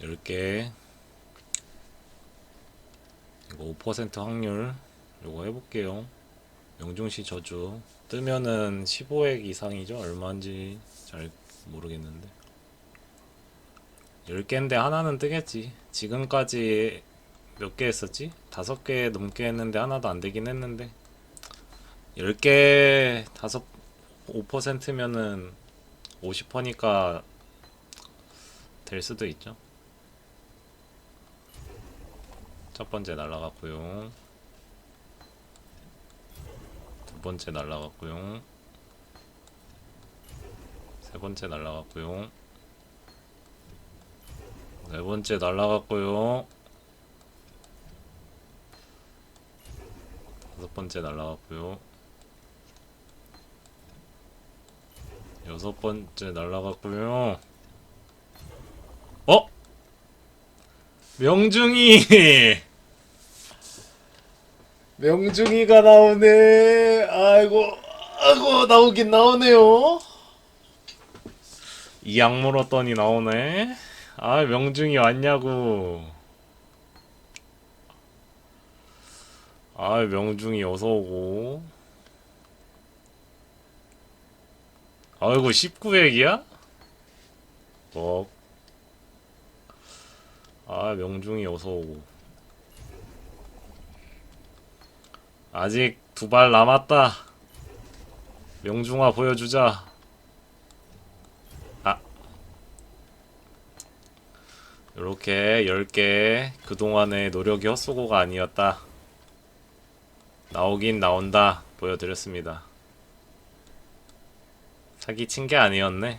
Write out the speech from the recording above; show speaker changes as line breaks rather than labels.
10개. 이거 5% 확률 요거 해볼게요. 명중시 저주. 뜨면은 15액 이상이죠? 얼마인지 잘 모르겠는데. 10개인데 하나는 뜨겠지. 지금까지 몇 개 했었지? 5개 넘게 했는데 하나도 안 되긴 했는데. 10개 5 5%면은 50%니까 될 수도 있죠. 첫 번째 날라갔고요. 두 번째 날라갔고요. 세 번째 날라갔고요. 네 번째 날라갔고요. 다섯 번째 날라갔고요. 여섯 번째 날라갔고요. 명중이 명중이가 나오네. 아이고, 아이고 나오긴 나오네요. 이 약물었더니 나오네. 아 명중이 왔냐고. 아 명중이 어서 오고. 아이고 19액이야? 뭐. 아 명중이 어서 오고. 아직 두 발 남았다. 명중아 보여주자. 아. 요렇게 10개 그동안의 노력이 헛수고가 아니었다. 나오긴 나온다. 보여드렸습니다. 사기 친 게 아니었네.